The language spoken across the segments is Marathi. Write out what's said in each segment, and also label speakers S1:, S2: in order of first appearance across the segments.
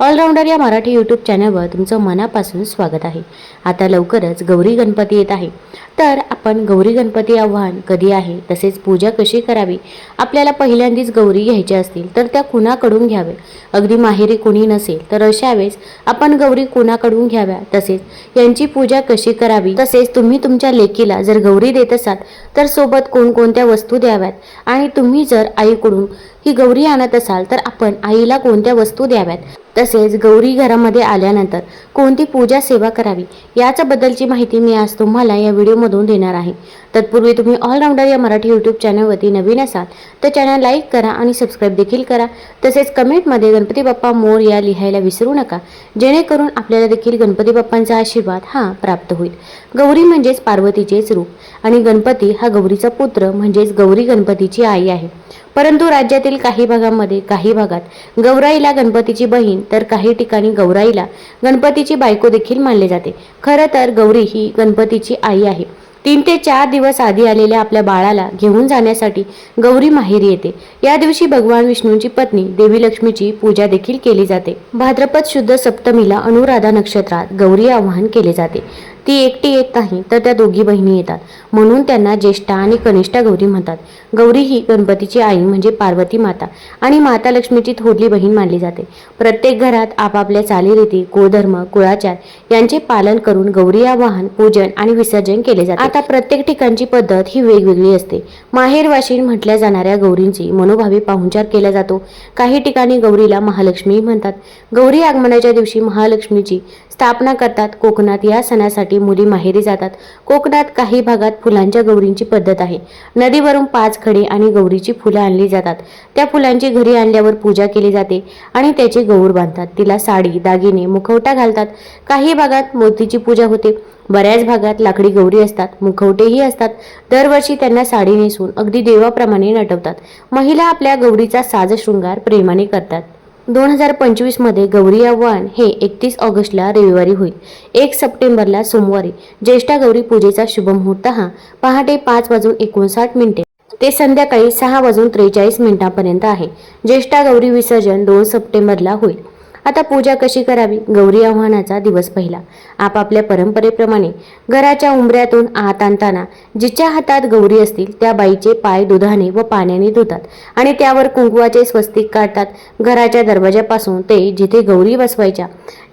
S1: ऑलराऊंडर या मराठी यूट्यूब चॅनलवर तुमचं मनापासून स्वागत आहे. आता लवकरच गौरी गणपती येत आहे. तर आपण गौरी गणपती आव्हान कधी आहे तसेच पूजा कशी करावी आपल्याला पहिल्यांदाच गौरी घ्यायच्या असतील तर त्या कुणाकडून घ्यावे अगदी माहेरी कुणी नसेल तर अशा वेळेस आपण गौरी कुणाकडून घ्याव्या? तसेच यांची पूजा कशी करावी? तसेच तुम्ही तुमच्या लेकीला जर गौरी देत असाल तर सोबत कोणकोणत्या वस्तू द्याव्यात? आणि तुम्ही जर आईकडून की गौरी आणत असाल तर आपण आईला कोणत्या वस्तू द्याव्यात? तसेच गौरी घरामध्ये आल्यानंतर कोणती पूजा सेवा करावी? याच्याबद्दलची माहिती मी आज तुम्हाला या व्हिडिओमधून देणार आहे. तत्पूर्वी तुम्ही ऑलराऊंडर या मराठी यूट्यूब चॅनलवरती नवीन असाल तर चॅनल लाईक करा आणि सबस्क्राईब देखील करा. तसेच कमेंटमध्ये गणपती बाप्पा मोर या लिहायला विसरू नका. जेणेकरून आपल्याला देखील गणपती बाप्पांचा आशीर्वाद हा प्राप्त होईल. गौरी म्हणजेच पार्वतीचेच रूप आणि गणपती हा गौरीचा पुत्र म्हणजेच गौरी गणपतीची आई आहे. परंतु राज्यातील काही भागांमध्ये काही भागात गौराईला गणपतीची बहीण तर काही ठिकाणी गौराईला गणपतीची बायको देखील मानले जाते. खरं तर गौरी ही गणपतीची आई आहे. तीन ते चार दिवस आधी आलेल्या आपल्या बाळाला घेऊन जाण्यासाठी गौरी माहेरी येते. या दिवशी भगवान विष्णूंची पत्नी देवी लक्ष्मीची पूजा देखील केली जाते. भाद्रपद शुद्ध सप्तमीला अनुराधा नक्षत्रात गौरी आवाहन केले जाते. ती एकटी येत नाही तर त्या दोघी बहिणी येतात. म्हणून त्यांना ज्येष्ठा आणि कनिष्ठा गौरी म्हणतात. गौरी ही गणपतीची आई म्हणजे पार्वती माता आणि माता लक्ष्मीची थोरली बहीण मानली जाते. प्रत्येक घरात आपापल्या चालीरीती कुळधर्म कुळाचार यांचे पालन करून गौरी आवाहन पूजन आणि विसर्जन केले जाते. आता प्रत्येक ठिकाणची पद्धत ही वेगवेगळी असते. माहेरवाशीन म्हटल्या जाणाऱ्या गौरींची मनोभावी पाहुणचार केला जातो. काही ठिकाणी गौरीला महालक्ष्मी म्हणतात. गौरी आगमनाच्या दिवशी महालक्ष्मीची स्थापना करतात. कोकणात या सणासाठी मुली माहेरी जातात. कोकणात काही भागात फुलांच्या गौरींची पद्धत आहे. नदीवरून पाच खडे आणि गौरीची फुलं आणली जातात. त्या फुलांची घरी आणल्यावर पूजा केली जाते आणि त्याची गौर बांधतात. तिला साडी दागिने मुखवटा घालतात. काही भागात मोतीची पूजा होते. बऱ्याच भागात लाकडी गौरी असतात. मुखवटेही असतात. दरवर्षी त्यांना साडी नेसून अगदी देवाप्रमाणे नटवतात. महिला आपल्या गौरीचा साज शृंगार प्रेमाने करतात. दोन हजार पंचवीसमध्ये गौरी आव्हान हे एकतीस ऑगस्टला रविवारी होईल. एक सप्टेंबरला सोमवारी. ज्येष्ठा गौरी पूजेचा शुभमुहूर्त हा पहाटे पाच वाजून एकोणसाठ मिनिटे. ते संध्याकाळी सहा वाजून त्रेचाळीस मिनिटांपर्यंत आहे. ज्येष्ठा गौरी विसर्जन दोन सप्टेंबरला होईल. आता पूजा कशी करावी? गौरी आव्हानाचा दिवस पहिला. आपापल्या परंपरेप्रमाणे घराच्या उंबऱ्यातून आत आणताना जिच्या हातात गौरी असतील त्या बाईचे पाय दुधाने व पाण्याने धुतात आणि त्यावर कुंकवाचे स्वस्तिक काढतात. घराच्या दरवाजापासून ते जिथे गौरी बसवायच्या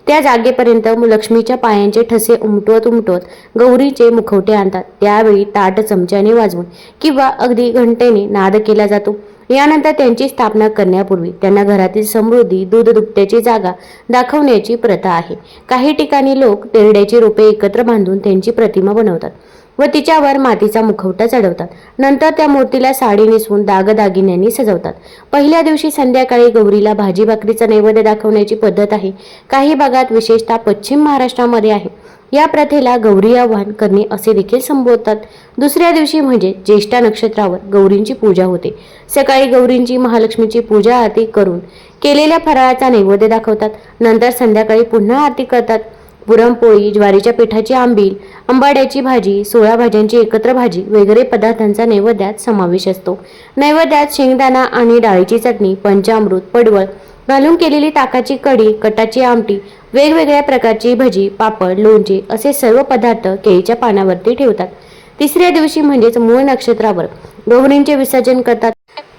S1: त्या जागेपर्यंत लक्ष्मीच्या पायांचे ठसे उमटवत उमटवत गौरीचे मुखवटे आणतात. त्यावेळी ताट चमच्याने वाजवून किंवा अगदी घंटेने नाद केला जातो. यानंतर त्यांची स्थापना करण्यापूर्वी त्यांना घरातील समृद्धी दूध दुभत्याची जागा दाखवण्याची प्रथा आहे. काही ठिकाणी लोक तेरड्याची रोपे एकत्र बांधून त्यांची प्रतिमा बनवतात. व तिच्यावर मातीचा मुखवटा चढवतात. नंतर त्या मूर्तीला साडी नेसवून दागदागिन्यांनी सजवतात. पहिल्या दिवशी संध्याकाळी गौरीला भाजी भाकरीचा नैवेद्य दाखवण्याची पद्धत आहे. काही भागात विशेषतः पश्चिम महाराष्ट्रामध्ये आहे. या प्रथेला गौरी आव्हान करणे असे देखील संबोधतात. दुसऱ्या दिवशी म्हणजे ज्येष्ठा नक्षत्रावर गौरींची पूजा होते. सकाळी गौरींची महालक्ष्मीची पूजा आरती करून केलेल्या फराळाचा नैवेद्य दाखवतात. नंतर संध्याकाळी पुन्हा आरती करतात. पुरणपोळी ज्वारीच्या पिठाची आंबील आंबाड्याची भाजी सोळा भाज्यांची एकत्र भाजी वगैरे पदार्थांचा नैवेद्यात समावेश असतो. नैवेद्यात शेंगदाणा आणि डाळीची चटणी पंचामृत पडवळ घालून केलेली ताकाची कढी कटाची आमटी वेगवेगळ्या प्रकारची भजी पापड लोणचे असे सर्व पदार्थ केळीच्या पानावरती ठेवतात. तिसऱ्या दिवशी म्हणजेच मूळ नक्षत्रावर गौरींचे विसर्जन करतात.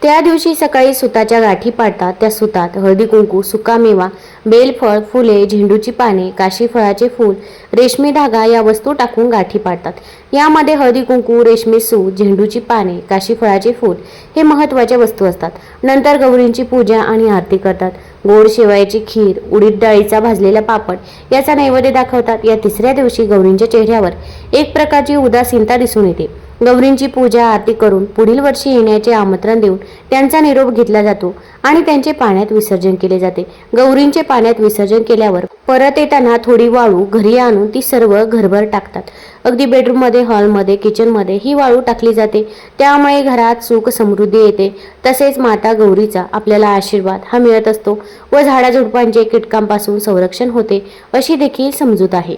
S1: त्या दिवशी सकाळी सुताच्या गाठी पाडतात. त्या सुतात. हळदी कुंकू सुकामेवा बेलफळ फुले झेंडूची पाने काशी फळाचे फूल रेशमी धागा या वस्तू टाकून गाठी पाडतात. यामध्ये हळदी कुंकू रेशमी सूत झेंडूची पाने काशीफळाचे फूल हे महत्त्वाच्या वस्तू असतात. नंतर गौरींची पूजा आणि आरती करतात. गोड शेवयाची खीर उडीद डाळीचा भाजलेला पापड याचा नैवेद्य दाखवतात. या तिसऱ्या दिवशी गौरींच्या चेहऱ्यावर एक प्रकारची उदासीनता दिसून येते. गौरींची पूजा आरती करून पुढील वर्षी येण्याचे आमंत्रण देऊन त्यांचा निरोप घेतला जातो आणि त्यांचे पाण्यात विसर्जन केले जाते. गौरींचे पाण्यात विसर्जन केल्यावर परत येताना थोडी वाळू घरी आणून ती सर्व घरभर टाकतात. अगदी बेडरूममध्ये हॉलमध्ये किचनमध्ये ही वाळू टाकली जाते. त्यामुळे घरात सुख समृद्धी येते. तसेच माता गौरीचा आपल्याला आशीर्वाद हा मिळत असतो व झाडाझुडपांचे कीटकांपासून संरक्षण होते अशी देखील समजूत आहे.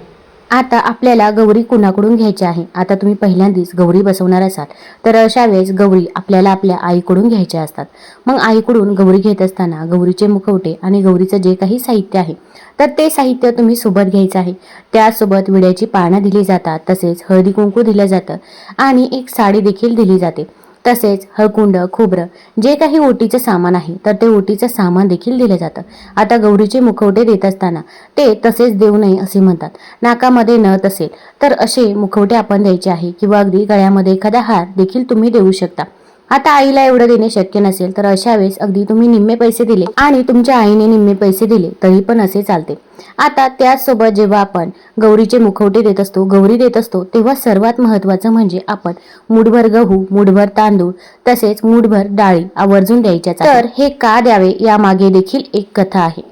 S1: आता आपल्याला गौरी कुणाकडून घ्यायची आहे? आता तुम्ही पहिल्यांदाच गौरी बसवणार असाल तर अशा वेळेस गौरी आपल्याला आपल्या आईकडून घ्यायच्या असतात. मग आईकडून गौरी घेत असताना गौरीचे मुखवटे आणि गौरीचं जे काही साहित्य आहे तर ते साहित्य तुम्ही सोबत घ्यायचं आहे. त्यासोबत विड्याची पानं दिली जातात तसेच हळदी कुंकू दिलं जातं आणि एक साडी देखील दिली जाते. तसेच हळकुंड खोबरं जे काही ओटीचं सामान आहे तर ते ओटीचं सामान देखील दिलं जातं. आता गौरीचे मुखवटे देत असताना ते तसेच देऊ नये असे म्हणतात. नाकामध्ये नथ असेल तर असे मुखवटे आपण द्यायचे आहे किंवा अगदी गळ्यामध्ये एखादा हार देखील तुम्ही देऊ शकता. आता आईला एवढं देणे शक्य नसेल तर अशा वेळेस अगदी तुम्ही निम्मे पैसे दिले आणि तुमच्या आईने निम्मे पैसे दिले तरी पण असे चालते. आता त्याचसोबत जेव्हा आपण गौरीचे मुखवटे देत असतो गौरी देत असतो तेव्हा सर्वात महत्त्वाचं म्हणजे आपण मुठभर गहू मुठभर तांदूळ तसेच मुठभर डाळी आवर्जून द्यायच्या तर हे का द्यावे यामागे देखील एक कथा आहे.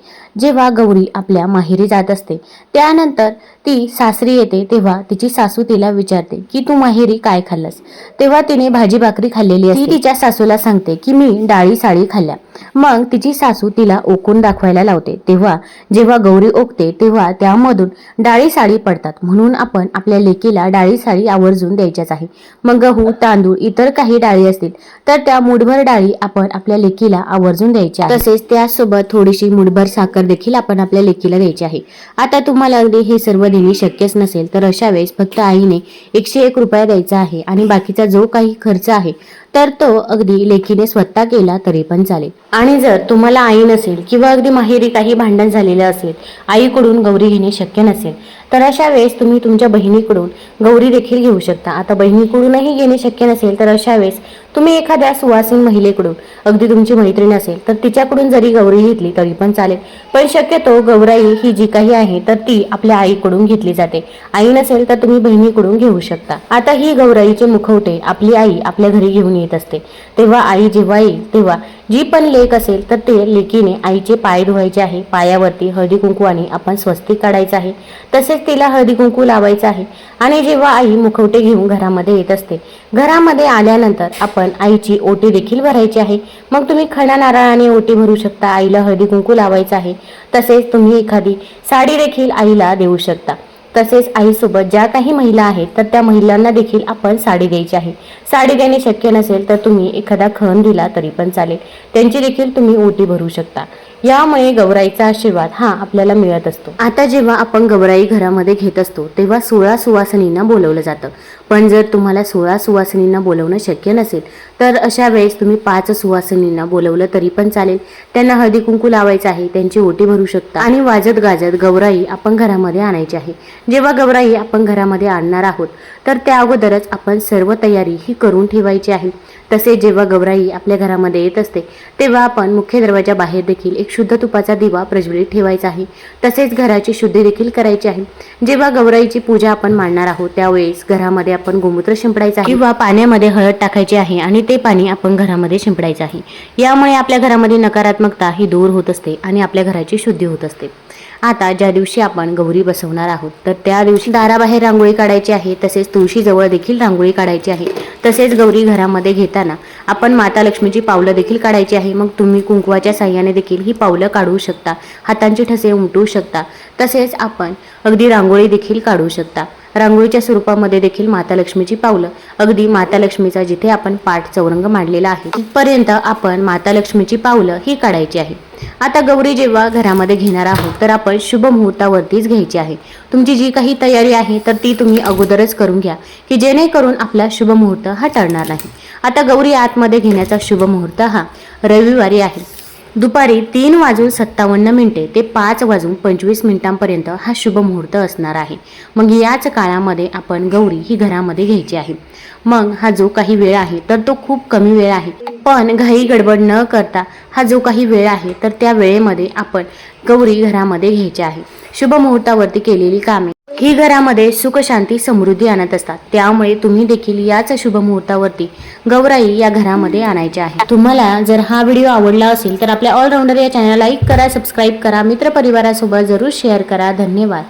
S1: जेव्हा गौरी आपल्या माहेरी जात असते त्यानंतर ती सासरी येते तेव्हा तिची सासू तिला विचारते की तू माहेरी काय खाल्लंस? तेव्हा तिने भाजी भाकरी खाल्लेली असते. तिच्या सासूला सांगते की मी डाळी साळी खाल्ल्या. मग तिची सासू तिला ओकून दाखवायला लावते. तेव्हा जेव्हा गौरी ओकते तेव्हा त्यामधून डाळी साळी पडतात. म्हणून आपण आपल्या लेकीला डाळी साळी आवर्जून द्यायच्याच आहे. मग गहू तांदूळ इतर काही डाळी असतील तर त्या मुठभर डाळी आपण आपल्या लेकीला आवर्जून द्यायच्या तसेच त्यासोबत थोडीशी मुठभर साखर देखील आपण आपल्या लेकीला द्यायची आहे. आता तुम्हाला अगदी हे सर्व देणे शक्यच नसेल तर अशा वेळेस फक्त आईने एकशे एक रुपया द्यायचा आहे आणि बाकीचा जो काही खर्च आहे तर तो अगदी लेखीने स्वतः केला तरी पण चालेल. आणि जर तुम्हाला आई नसेल किंवा अगदी माहेरी काही भांडण झालेलं असेल आईकडून गौरी घेणे शक्य नसेल तर अशा वेळेस तुम्ही तुमच्या बहिणीकडून गौरी देखील घेऊ शकता. आता बहिणीकडूनही घेणे शक्य नसेल तर अशा वेळेस तुम्ही एखाद्या सुवासीन महिलेकडून अगदी तुमची मैत्रीण असेल तर तिच्याकडून जरी गौरी घेतली तरी पण चालेल. पण शक्यतो गौराई ही जी काही आहे तर ती आपल्या आईकडून घेतली जाते. आई नसेल तर तुम्ही बहिणीकडून घेऊ शकता. आता ही गौराईचे मुखवटे आपली आई आपल्या घरी घेऊन येत असते. तेव्हा आई जेव्हा येईल तेव्हा जी पण लेख असेल तर ते लेकीने आईचे पाय धुवायचे आहे. पायावरती हळदी कुंकू आणि आपण स्वस्तिक काढायचं आहे. तसेच तिला हळदी कुंकू लावायचं आहे. आणि जेव्हा आई मुखवटे घेऊन घरामध्ये येत असते घरामध्ये आल्यानंतर आपण आईची ओटी देखील भरायची आहे. मग तुम्ही खणा नारळाने ओटी भरू शकता आईला हळदी कुंकू लावायचं आहे. तसेच तुम्ही एखादी साडी देखील आईला देऊ शकता. तसेच आईसोबत ज्या काही महिला आहेत तर त्या महिलांना देखील आपण साडी द्यायची आहे. साडी देणे शक्य नसेल तर तुम्ही एखादा खण दिला तरी पण चालेल. त्यांची देखील तुम्ही ओटी भरू शकता. यामुळे गौराईचा आशीर्वाद हा आपल्याला मिळत असतो. आता जेव्हा आपण गौराई घरामध्ये घेत असतो तेव्हा सोळा सुवासनींना बोलवलं जातं. पण जर तुम्हाला सोळा सुवासिनींना बोलवणं शक्य नसेल तर अशा वेळेस तुम्ही पाच सुवासिनींना बोलवलं तरी पण चालेल. त्यांना हळदी कुंकू लावायचं आहे त्यांची ओटी भरू शकता. आणि वाजत गाजत गौराई आपण घरामध्ये आणायची आहे. जेव्हा गौराई आपण घरामध्ये आणणार आहोत तर त्या अगोदरच आपण सर्व तयारी ही करून ठेवायची आहे. तसेच जेव्हा गौराई आपल्या घरामध्ये येत असते तेव्हा आपण मुख्य दरवाजा बाहेर देखील एक शुद्ध तुपाचा दिवा प्रज्वलित ठेवायचा आहे. तसेच घराची शुद्धी देखील करायची आहे. जेव्हा गौराईची पूजा आपण मांडणार आहोत त्यावेळेस घरामध्ये आपण गोमूत्र शिंपडायचं आहे. किंवा पाण्यामध्ये हळद टाकायची आहे आणि ते पाणी आपण घरामध्ये शिंपडायचं आहे. यामुळे आपल्या घरामध्ये नकारात्मकता ही दूर होत असते आणि आपल्या घराची शुद्धी होत असते. आता ज्या दिवशी आपण गौरी बसवणार आहोत तर त्या दिवशी दाराबाहेर रांगोळी काढायची आहे तसेच तुळशीजवळ देखील रांगोळी काढायची आहे. तसेच गौरी घरामध्ये घेताना आपण माता लक्ष्मीची पावलं देखील काढायची आहे. मग तुम्ही कुंकवाच्या साह्याने देखील ही पावलं काढू शकता हातांचे ठसे उमटू शकता. तसेच आपण अगदी रांगोळी देखील काढू शकता. रांगोळीच्या स्वरूपामध्ये देखील माता लक्ष्मीची पावलं. अगदी माता लक्ष्मीचा जिथे आपण पाठ चौरंग मांडलेला आहे तिथपर्यंत आपण माता लक्ष्मीची पावलं ही काढायची आहे. आता गौरी जेव्हा घरामध्ये घेणार आहोत तर आपण शुभ मुहूर्तावरतीच घ्यायची आहे. तुमची जी काही तयारी आहे तर ती तुम्ही अगोदरच करून घ्या की जेणेकरून आपला शुभ मुहूर्त हा टळणार नाही. आता गौरी आतमध्ये घेण्याचा शुभ मुहूर्त हा रविवारी आहे. दुपारी तीन वाजून सत्तावन्न मिनिटे ते पाच वाजून पंचवीस मिनिटांपर्यंत हा शुभ मुहूर्त असणार आहे. मग याच काळामध्ये आपण गौरी ही घरामध्ये घ्यायची आहे. मग हा जो काही वेळ आहे तर तो खूप कमी वेळ आहे. पण घाई गडबड न करता हा जो काही वेळ आहे तर त्या वेळेमध्ये आपण गौरी घरामध्ये घ्यायची आहे. शुभ मुहूर्तावरती केलेली कामे ही घरामध्ये सुखशांती समृद्धी आणत असतात. त्यामुळे तुम्ही देखील याच शुभ मुहूर्तावरती गौराई या घरामध्ये आणायचे आहे. तुम्हाला जर हा व्हिडिओ आवडला असेल तर आपल्या ऑलराऊंडर या चॅनल लाईक करा सबस्क्राईब करा मित्रपरिवारासोबत जरूर शेअर करा. धन्यवाद.